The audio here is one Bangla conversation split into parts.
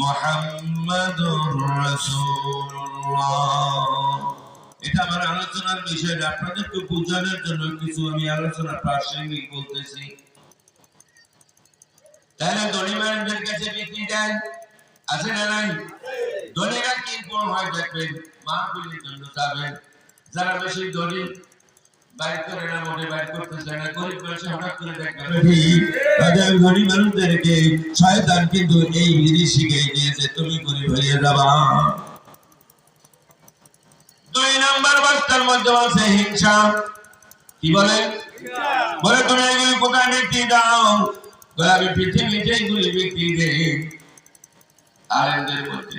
মুহাম্মাদুর রাসূলুল্লাহ। এটা আমার আলোচনার বিষয় আপনাদেরকে বোঝানোর জন্য কিছু আমি আলোচনা প্রাসঙ্গিক বলতেছি। মানুষদের কাছে বিক্রি দেন? আছে না নাই? কি হয় দেখবেন? মাহফিলের জন্য যাবেন। যারা বেশি ধনী বাইর করে না মোটে বাইর করতেছে না। গরিব মানুষ হঠাৎ করে দেখবেন তাদের ধনী মানুষদেরকে শয়তান কিন্তু এই বিধি শিখে দিয়েছে তুমি গরিব হয়ে যাবা। দুই নাম্বার বাস্তার মধ্যে আছে হিংসা। কি বলে? বলে তুমি এগুলি কোথায় বিক্রি দাও। বলে আমি পৃথিবীতে এগুলি বিক্রি দেই আলেমদের মধ্যে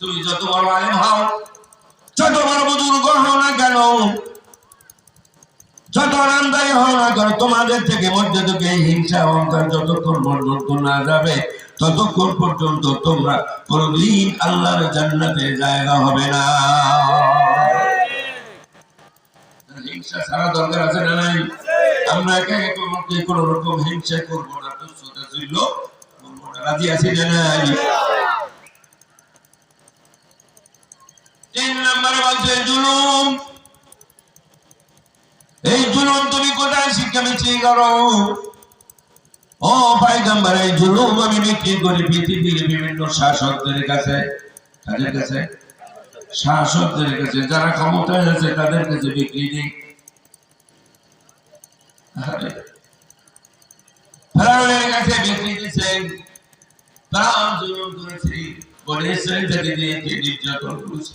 তুমি যত বড় আলেম হও, যত বড় বুজুর্গ হও না কেন? যত আনন্দায়ী হও না কেন? তোমাদের থেকে মধ্যে থেকে এই হিংসা অহংকার যতক্ষণ পর্যন্ত না যাবে, ততক্ষণ পর্যন্ত তোমরা কোনদিন আল্লাহর জান্নাতে জায়গা হবে না। হিংসা ছাড়া দরকার আছে না নাই? আমরা একে একে কোন রকম হিংসা করব না? তো সোজা ছিল, করব রাজি আছি না তিন নম্বরে জুলুম। এই জুলুম তুমি কোথায় শিক্ষা বিক্রি করো? ও পাইগাম্বার এই জুলুম আমি বিক্রি করি পৃথিবীর বিভিন্ন শাসকদের কাছে। কাদের কাছে? শাসকদের কাছে। যারা ক্ষমতায় আছে তাদের কাছে বিক্রি আরে, ফেরাউনের কাছে বিক্রি দিচ্ছেন ফেরাউন জুলুম করেছে। বলে ইসরায়েল থেকে নির্যাতন করেছে।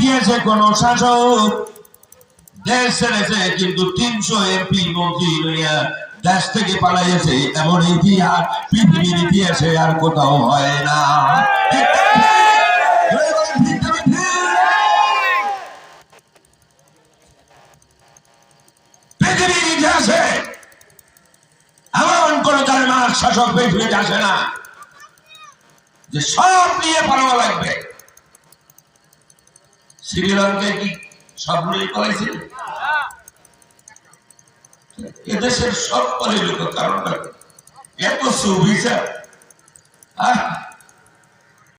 ইতিহাসে কোন শাসক। দেশ ছেড়েছে, কিন্তু তিনশো এমপি মন্ত্রী দেশ থেকে এমন ইতিহাস পৃথিবীর ইতিহাসে আর কোথাও হয় না। শাসক পৃথিবীতে আসে না যে সব নিয়ে পালানো লাগবে। শ্রীলঙ্কায় কি সব নিয়ে পালাইছিল এদেশের সব পরিলোক কারণটা? এত সুবিচার আহ